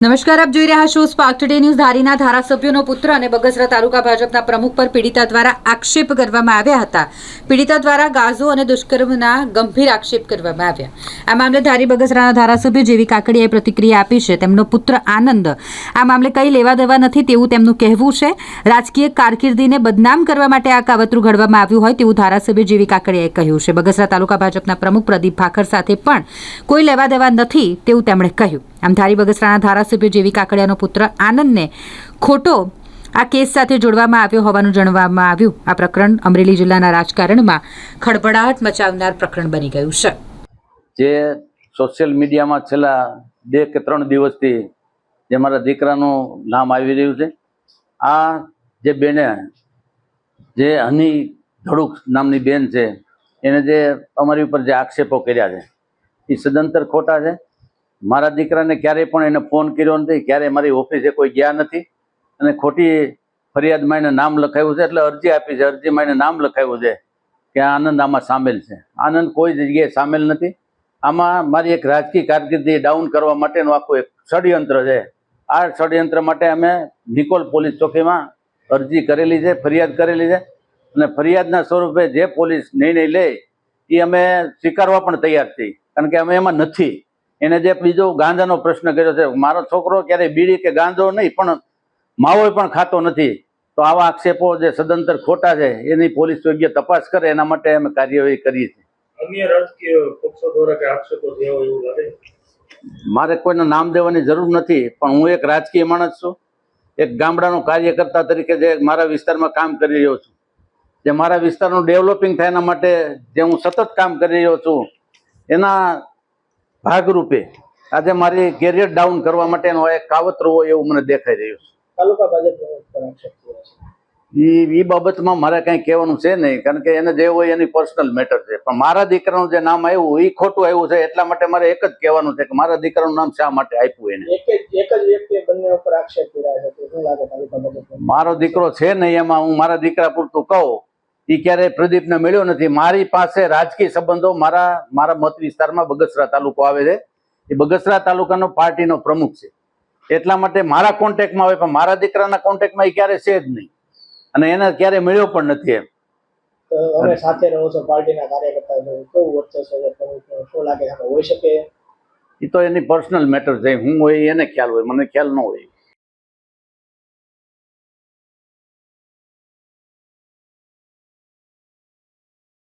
નમસ્કાર, આપ જોઈ રહ્યા છો સ્પાર્ક ટુડે ન્યૂઝ ધારીના ધારાસભ્યોનો પુત્ર અને બગસરા તાલુકા ભાજપના પ્રમુખ પર પીડિતા દ્વારા આક્ષેપ કરવામાં આવ્યા હતા. પીડિતા દ્વારા ગાઝો અને દુષ્કર્મના ગંભીર આક્ષેપ કરવામાં આવ્યા. આ મામલે ધારી બગસરાના ધારાસભ્ય જેવી કાકડીયાએ પ્રતિક્રિયા આપી છે. તેમનો પુત્ર આનંદ. આ મામલે કંઈ લેવા દેવા નથી તેવું તેમનું કહેવું છે. રાજકીય કારકિર્દીને બદનામ કરવા માટે આ કાવતરું ઘડવામાં આવ્યું હોય તેવું ધારાસભ્ય જેવી કાકડીયાએ કહ્યું છે. બગસરા તાલુકા ભાજપના પ્રમુખ પ્રદીપ ભાખર સાથે પણ કોઈ લેવા દેવા નથી તેવું તેમણે કહ્યું. આમ ધારી બગસરાના ધારાસભ્ય જેવી કાકડિયાનો પુત્ર આનંદને ખોટો આ કેસ સાથે જોડવામાં આવ્યો હોવાનું જાણવામાં આવ્યું. આ પ્રકરણ અમરેલી જિલ્લાના રાજકારણમાં ખળભળાટ મચાવનાર પ્રકરણ બની ગયું છે. જે સોશિયલ મીડિયામાં છેલ્લા બે કે ત્રણ દિવસથી જે મારા દીકરાનું નામ આવી રહ્યું છે, આ જે બેને, જે હની ધડુક નામની બેન છે, એને જે અમારી ઉપર જે આક્ષેપો કર્યા છે, એ સદંતર ખોટા છે. મારા દીકરાને ક્યારેય પણ એને ફોન કર્યો નથી, ક્યારેય મારી ઓફિસે કોઈ ગયા નથી. અને ખોટી ફરિયાદમાં એને નામ લખાયું છે, એટલે અરજી આપી છે. અરજીમાં એને નામ લખાયું છે કે આનંદ આમાં સામેલ છે. આનંદ કોઈ જગ્યાએ સામેલ નથી. આમાં મારી એક રાજકીય કારકિર્દી ડાઉન કરવા માટેનું આખું એક ષડયંત્ર છે. આ ષડયંત્ર માટે અમે નિકોલ પોલીસ ચોકીમાં અરજી કરેલી છે, ફરિયાદ કરેલી છે. અને ફરિયાદના સ્વરૂપે જે પોલીસ નિર્ણય લે, એ અમે સ્વીકારવા પણ તૈયાર છીએ. કારણ કે અમે એમાં નથી. એને જે બીજો ગાંજાનો પ્રશ્ન કર્યો છે મારો છોકરો ક્યારેય બીડી કે ગાંજો નહીં પણ માવો પણ ખાતો નથી. તો આવા આક્ષેપો જે સદંતર ખોટા છે એની પોલીસ યોગ્ય તપાસ કરે એના માટે અમે કાર્યવાહી કરીએ છીએ. મારે કોઈને નામ દેવાની જરૂર નથી પણ હું એક રાજકીય માણસ છું. એક ગામડાનો કાર્યકર્તા તરીકે જે મારા વિસ્તારમાં કામ કરી રહ્યો છું. જે મારા વિસ્તારનું ડેવલપિંગ થાય એના માટે જે હું સતત કામ કરી રહ્યો છું એના ભાગરૂપે આજે મારી કેરિયર ડાઉન કરવા માટેનો એક કાવતરો હોય એવું મને દેખાઈ રહ્યું તાલુકા ભાજપ છે છે. એ એ બાબતમાં મારે કંઈ કહેવાનું છે નહીં કારણ કે એને જે હોય એની પર્સનલ મેટર છે. પણ મારા દીકરાનું જે નામ આવ્યું એ ખોટું આવ્યું છે એટલા માટે મારે એક જ કહેવાનું છે કે મારા દીકરાનું નામ શા માટે આપ્યું એને? એક જ વ્યક્તિએ બંને ઉપર આક્ષેપ કર્યા છે. મારો દીકરો છે નહીં એમાં હું મારા દીકરા પૂરતું કહું. એ ક્યારેય પ્રદીપને મળ્યો નથી. મારી પાસે રાજકીય સંબંધો મારા મારા મત વિસ્તારમાં બગસરા તાલુકો આવે છે. એ બગસરા તાલુકાનો પાર્ટીનો પ્રમુખ છે. એટલા માટે મારા કોન્ટેક્ટમાં આવે પણ મારા દીકરાના કોન્ટેક્ટમાં એ ક્યારે છે જ નહીં. અને એને ક્યારે મળ્યો પણ નથી એમ. હવે સાથે રહો છો પાર્ટીના કાર્યકર્તા કેવું વર્ચસ્વ છે શું લાગે હોઈ શકે? એ તો એની પર્સનલ મેટર છે. હું હોય એને ખ્યાલ હોય મને ખ્યાલ ન હોય.